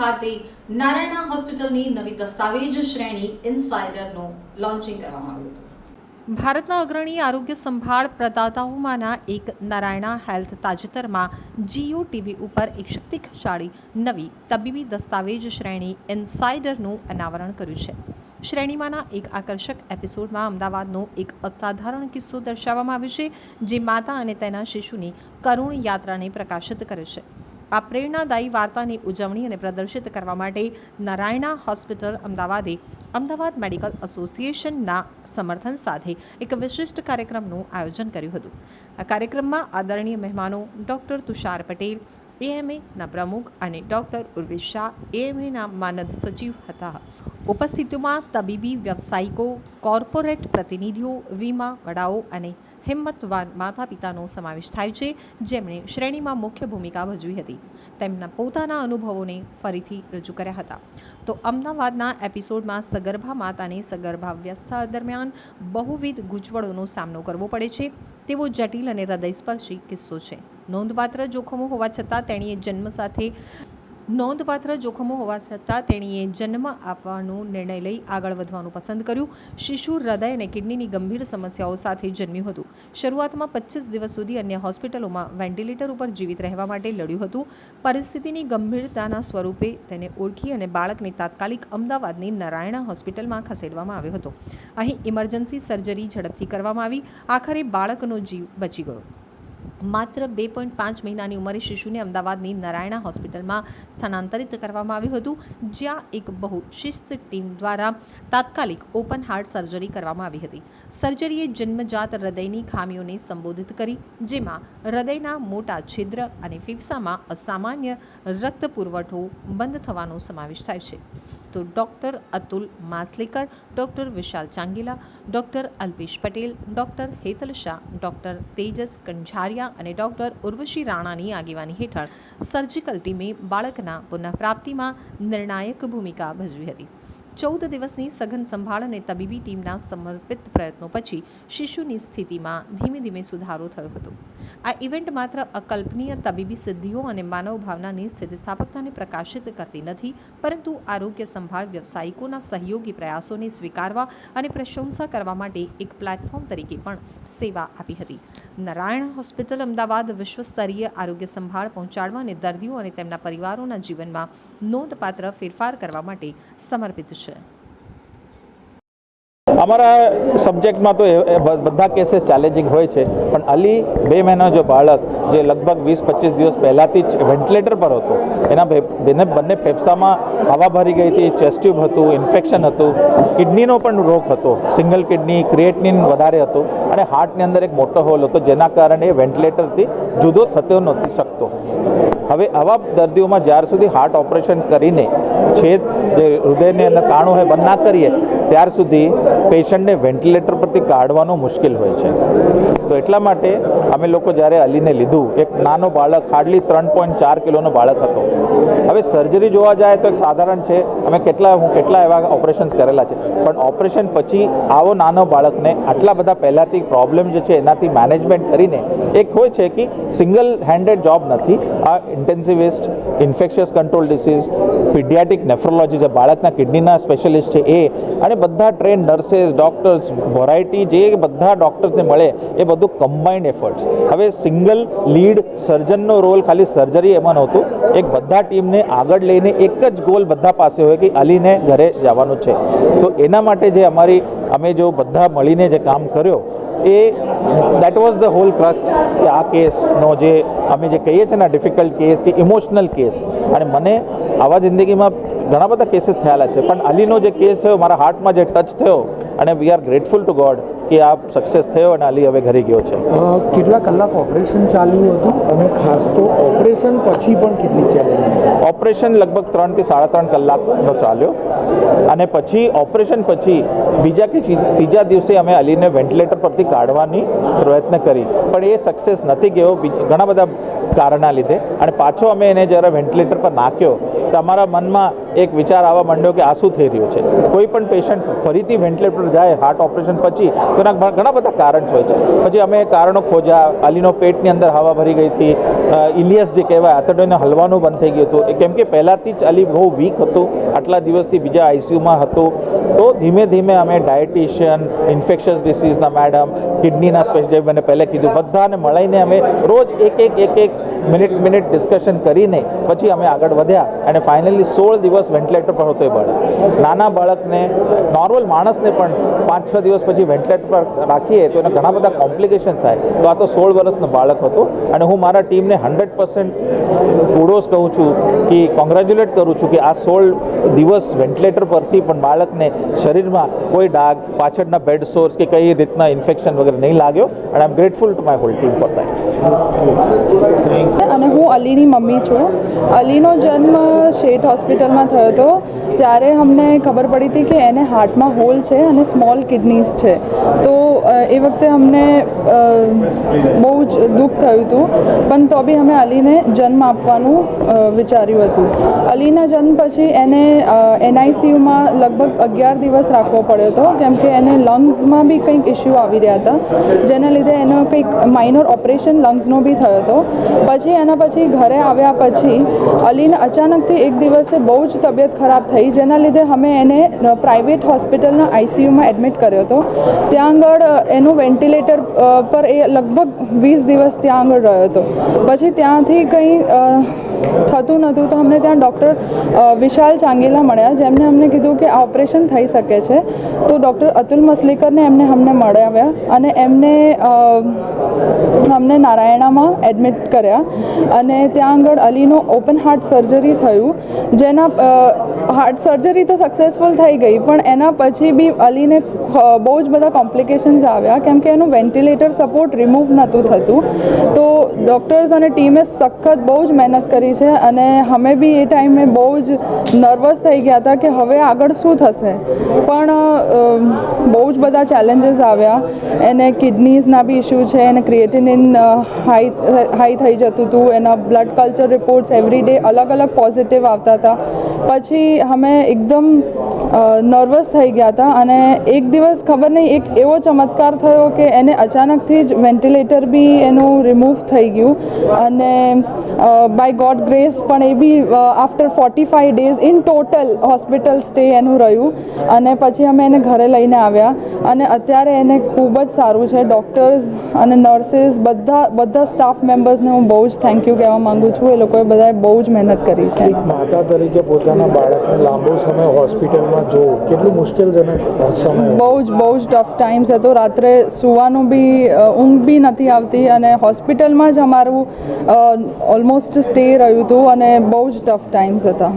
ખાતે નારાયણા હોસ્પિટલની નવી દસ્તાવેજ શ્રેણી ઇનસાઇડરનું લોન્ચિંગ કરવામાં આવ્યું હતું. ભારતના અગ્રણી આરોગ્ય સંભાળ પ્રદાતાઓમાંના એક નારાયણા હેલ્થ તાજેતરમાં જીઓ ટીવી ઉપર એક શક્તિશાળી નવી તબીબી દસ્તાવેજ શ્રેણી ઇનસાઇડરનું અનાવરણ કર્યું છે. શ્રેણીમાંના એક આકર્ષક એપિસોડમાં અમદાવાદનો એક અસાધારણ કિસ્સો દર્શાવવામાં આવ્યો છે, જે માતા અને તેના શિશુની કરુણ યાત્રાને પ્રકાશિત કરે છે. આ પ્રેરણાદાયી વાર્તાની ઉજવણી અને પ્રદર્શિત કરવા માટે નારાયણા હોસ્પિટલ, અમદાવાદે અમદાવાદ મેડિકલ એસોસિએશનના સમર્થન સાથે એક વિશિષ્ટ કાર્યક્રમનું આયોજન કર્યું હતું. આ કાર્યક્રમમાં આદરણીય મહેમાનો ડૉક્ટર તુષાર પટેલ એએમએના પ્રમુખ અને ડૉક્ટર ઉર્વેશ શાહ એએમએના માનદ સચિવ હતા. ઉપસ્થિતિમાં તબીબી, વ્યવસાયિકો, કોર્પોરેટ પ્રતિનિધિઓ, વીમા વડાઓ અને હિંમતવાન માતા પિતાનો સમાવેશ થાય છે. જેમણે શ્રેણીમાં મુખ્ય ભૂમિકા ભજવી હતી. તેમના પોતાના અનુભવોને ફરીથી રજૂ કર્યા હતા. તો અમદાવાદના એપિસોડમાં સગર્ભા માતાને સગર્ભાવ્યવસ્થા દરમિયાન બહુવિધ ગૂંચવણોનો સામનો કરવો પડે છે. તેવો જટિલ અને હૃદયસ્પર્શી કિસ્સો છે. નોંધપાત્ર જોખમો હોવા છતાં તેણીએ જન્મ સાથે નોંધપાત્ર જોખમો હોવા છતાં તેણીએ જન્મ આપવાનો નિર્ણય લઈ આગળ વધવાનું પસંદ કર્યું. શિશુ હૃદય અને કિડનીની ગંભીર સમસ્યાઓ સાથે જન્મ્યું હતું. શરૂઆતમાં પચીસ દિવસ સુધી અન્ય હોસ્પિટલોમાં વેન્ટિલેટર ઉપર જીવિત રહેવા માટે લડ્યું હતું. પરિસ્થિતિની ગંભીરતાના સ્વરૂપે તેને ઓળખી અને બાળકને તાત્કાલિક અમદાવાદની નારાયણા હોસ્પિટલમાં ખસેડવામાં આવ્યો હતો. અહીં ઇમરજન્સી સર્જરી ઝડપથી કરવામાં આવી. આખરે બાળકનો જીવ બચી ગયો. માત્ર બે પોઈન્ટ પાંચ મહિનાની ઉંમરે શિશુને અમદાવાદની નારાયણા હોસ્પિટલમાં સ્થાનાંતરિત કરવામાં આવ્યું હતું, જ્યાં એક બહુ શિસ્ત ટીમ દ્વારા તાત્કાલિક ઓપન હાર્ટ સર્જરી કરવામાં આવી હતી. સર્જરીએ જન્મજાત હૃદયની ખામીઓને સંબોધિત કરી, જેમાં હૃદયના મોટા છિદ્ર અને ફેફસામાં અસામાન્ય રક્ત પુરવઠો બંધ થવાનો સમાવેશ થાય છે. તો doctor Atul Masalekar, doctor Vishal Changila, doctor Alpesh Patel, doctor Hetal Shah, doctor Tejas Kanzariya અને ડોક્ટર ઉર્વશી રાણાની આગેવાની હેઠળ સર્જિકલ ટીમે બાળકના પુનઃપ્રાપ્તિમાં નિર્ણાયક ભૂમિકા ભજવી હતી. ચૌદ દિવસની સઘન સંભાળ અને તબીબી ટીમના સમર્પિત પ્રયત્નો પછી શિશુની સ્થિતિમાં ધીમે ધીમે સુધારો થયો હતો. આ ઇવેન્ટ માત્ર અકલ્પનીય તબીબી સિદ્ધિઓ અને માનવ ભાવનાની સ્થિતિસ્થાપકતાને પ્રકાશિત કરતી નથી, પરંતુ આરોગ્ય સંભાળ વ્યવસાયિકોના સહયોગી પ્રયાસોને સ્વીકારવા અને પ્રશંસા કરવા માટે એક પ્લેટફોર્મ તરીકે પણ સેવા આપી હતી. નારાયણ હોસ્પિટલ અમદાવાદ વિશ્વસ્તરીય આરોગ્ય સંભાળ પહોંચાડવા અને દર્દીઓ અને તેમના પરિવારોના જીવનમાં નોંધપાત્ર ફેરફાર કરવા માટે સમર્પિત છે. kończy. અમારા સબ્જેક્ટમાં તો બધા કેસીસ ચેલેન્જિંગ હોય છે. પણ અલી, બે મહિના જો બાળક, જે લગભગ વીસ પચીસ દિવસ પહેલાંથી જ વેન્ટિલેટર પર હતો, એના બેને, બંને ફેફસામાં હવા ભરી ગઈ હતી ચેસ્ટ્યુબ હતું ઇન્ફેક્શન હતું કિડનીનો પણ રોગ હતો. સિંગલ કિડની ક્રિએટનિન વધારે હતું, અને હાર્ટની અંદર એક મોટો હોલ હતો, જેના કારણે વેન્ટિલેટરથી જુદો થતો નથી શકતો. હવે આવા દર્દીઓમાં જ્યાર સુધી હાર્ટ ઓપરેશન કરીને, છેદ જે હૃદયની અંદર કાણું હોય બંધ ના કરીએ, ત્યાર સુધી પેશન્ટને વેન્ટિલેટર પરથી કાઢવાનું મુશ્કેલ હોય છે. તો એટલા માટે અમે લોકો જ્યારે અલીને લીધું, એક નાનો બાળક હાર્ડલી ત્રણ પોઈન્ટ ચાર કિલોનો બાળક હતો. હવે સર્જરી જોવા જાય તો એક સાધારણ છે, અમે કેટલા, હું કેટલા એવા ઓપરેશન્સ કરેલા છે. પણ ઓપરેશન પછી આવો નાનો બાળકને આટલા બધા પહેલાંથી પ્રોબ્લેમ જે છે એનાથી મેનેજમેન્ટ કરીને એક હોય છે કે સિંગલ હેન્ડેડ જોબ નથી. આ intensivist infectious control disease paediatric nephrology જે બાળકના કિડનીના સ્પેશિયલિસ્ટ છે એ, અને બધા ટ્રેન નર્सेस ડૉક્ટર્સ વરાયટી જે બધા ડૉક્ટર્સને મળે, એ બધું કમ્બાઇન્ડ એફર્ટ્સ હવે સિંગલ લીડ સર્જનનો રોલ ખાલી સર્જરી એમાં નહોતું. એક બધા ટીમને આગળ લઈને એક જ ગોલ બધા પાસે હોય કે અલીને ઘરે જવાનું છે. તો એના માટે જે અમારી, અમે જો બધા મળીને જે કામ કર્યો એ that was the whole crux કે આ કેસનો જે અમે જે કહીએ છીએ ને ડિફિકલ્ટ કેસ કે ઇમોશનલ કેસ અને મને આવા જિંદગીમાં ઘણા બધા કેસીસ થયેલા છે. પણ અલીનો જે કેસ થયો, મારા હાર્ટમાં જે ટચ થયો, અને we are grateful to God કે આ સક્સેસ થયો અને અલી હવે ઘરે ગયો છે? કેટલા કલાક ઓપરેશન ચાલ્યું હતું અને ખાસ તો ઓપરેશન પછી પણ કેટલી છે? ઓપરેશન લગભગ ત્રણથી સાડા ત્રણ કલાકનો ચાલ્યો. અને પછી ઓપરેશન પછી બીજા કે ત્રીજા દિવસે અમે અલીને વેન્ટિલેટર પરથી કાઢવાની પ્રયત્ન કરી. પણ એ સક્સેસ નથી ગયો. ઘણા બધા કારણના લીધે. અને પાછો અમે એને જ્યારે વેન્ટિલેટર પર નાખ્યો. તમારા મનમાં એક વિચાર આવવા માંડ્યો કે આ શું થઈ રહ્યું છે? કોઈ પણ પેશન્ટ ફરીથી વેન્ટિલેટર પર જાય હાર્ટ ઓપરેશન પછી, તો એના ઘણા બધા કારણ હોય છે. પછી અમે કારણો ખોજ્યા અલીનો પેટની અંદર હવા ભરી ગઈ હતી ઇલિયસ જે કહેવાય આતરડોને હલવાનું બંધ થઈ ગયું હતું. કેમ કે પહેલાંથી જ અલી બહુ વીક હતું, આટલા દિવસથી બીજા આઈસીયુમાં હતું. તો ધીમે ધીમે અમે ડાયટિશિયન ઇન્ફેક્શિયસ ડિસીઝના મેડમ કિડનીના સ્પેશિયલ મને પહેલે કીધું, બધાને મળીને અમે રોજ એક એક એક એક મિનિટ મિનિટ ડિસ્કશન કરીને પછી અમે આગળ વધ્યા અને ફાઇનલી સોળ દિવસ વેન્ટિલેટર પર હતો એ બાળક. નાના બાળકને નોર્મલ માણસને પણ પાંચ છ દિવસ પછી વેન્ટિલેટર પર રાખીએ તો એને ઘણા બધા કોમ્પ્લિકેશન થાય. તો આ તો સોળ વર્ષનો બાળક હતો અને હું મારા ટીમને હંડ્રેડ પર્સન્ટ કુડોસ કહું છું કે કોંગ્રેચ્યુલેટ કરું છું કે આ સોળ દિવસ વેન્ટિલેટર પરથી પણ બાળકને શરીરમાં કોઈ ડાઘ, પાછળના બેડ સોર્સ કે કઈ રીતના ઇન્ફેક્શન વગેરે નહીં લાગ્યો. અને I am grateful to my whole team for that અને હું અલીની મમ્મી છું. અલીનો જન્મ શેઠ હોસ્પિટલમાં થયો હતો. ત્યારે અમને ખબર પડી હતી કે એને હાર્ટમાં હોલ છે અને સ્મોલ કિડનીઝ છે. તો એ વખતે અમને બહુ જ દુઃખ થયું હતું. પણ તો બી અમે અલીને જન્મ આપવાનું વિચાર્યું હતું. અલીના જન્મ પછી એને એનઆઈસીયુમાં લગભગ અગિયાર દિવસ રાખવો પડ્યો હતો, કેમ કે એને લંગ્સમાં બી કંઈક ઇસ્યુ આવી રહ્યા હતા. જેના લીધે એનો કંઈક માઇનર ઓપરેશન લંગ્સનો બી થયો હતો. પછી એના પછી ઘરે આવ્યા પછી અલીને અચાનકથી એક દિવસે બહુ જ તબિયત ખરાબ થઈ, જેના લીધે અમે એને પ્રાઇવેટ હોસ્પિટલના આઈસીયુમાં એડમિટ કર્યો હતો. ત્યાં આગળ એનું વેન્ટિલેટર પર એ લગભગ વીસ દિવસ ત્યાં આગળ રહ્યો હતો. પછી ત્યાંથી કંઈ થતું નહોતું તો અમને ત્યાં ડૉક્ટર વિશાલ ચાંગેલા મળ્યા જેમને અમને કીધું કે ઓપરેશન થઈ શકે છે. તો ડૉક્ટર અતુલ મસલીકરને એમને અમને મળાવ્યા અને એમને અમને નારાયણામાં એડમિટ કર્યા. અને ત્યાં આગળ અલીનો ઓપન હાર્ટ સર્જરી થયું, જેના હાર્ટ સર્જરી તો સક્સેસફુલ થઈ ગઈ, પણ એના પછી બી અલીને બહુ જ બધા કોમ્પ્લિકેશન્સ આવ્યા, કેમ કે એનું વેન્ટિલેટર સપોર્ટ રિમૂવ નહોતું થતું. તો ડૉક્ટર્સ અને ટીમે સખત બહુ જ મહેનત કરી છે અને અમે બી એ ટાઈમે બહુ જ નર્વસ થઈ ગયા હતા કે હવે આગળ શું થશે. પણ બહુ જ બધા ચેલેન્જીસ આવ્યા. એને કિડનીઝના બી ઇસ્યુ છે, એને ક્રિએટિનિન હાઈ હાઈ થઈ જતું હતું એના blood culture reports every day અલગ અલગ પોઝિટિવ આવતા હતા. પછી અમે એકદમ નર્વસ થઈ ગયા હતા અને એક દિવસ ખબર નહીં, એક એવો ચમત્કાર થયો કે એને અચાનકથી જ વેન્ટિલેટર બી એનું રિમૂવ થઈ ગયું. અને બાય ગોડ ગ્રેસ પણ એ બી after forty five days in total hospital stay એનું રહ્યું. અને પછી અમે એને ઘરે લઈને આવ્યા. અને અત્યારે એને ખૂબ જ સારું છે. ડૉક્ટર્સ અને નર્સિસ બધા બધા સ્ટાફ મેમ્બર્સને હું બહુ જ થેન્ક યુ કહેવા માગું છું. એ લોકોએ બધાએ બહુ જ મહેનત કરી છે. માતા તરીકે પોતાના બાળકને લાંબો સમય હોસ્પિટલમાં જોવું. કેટલું મુશ્કેલજનક સમય બહુ જ બહુ જ ટફ ટાઈમ્સ હતો. રાત્રે સુવાનું બી ઊંઘ બી નથી આવતી અને હોસ્પિટલમાં જ અમારું ઓલમોસ્ટ સ્ટે રહ્યું હતું અને બહુ જ ટફ ટાઈમ્સ હતા.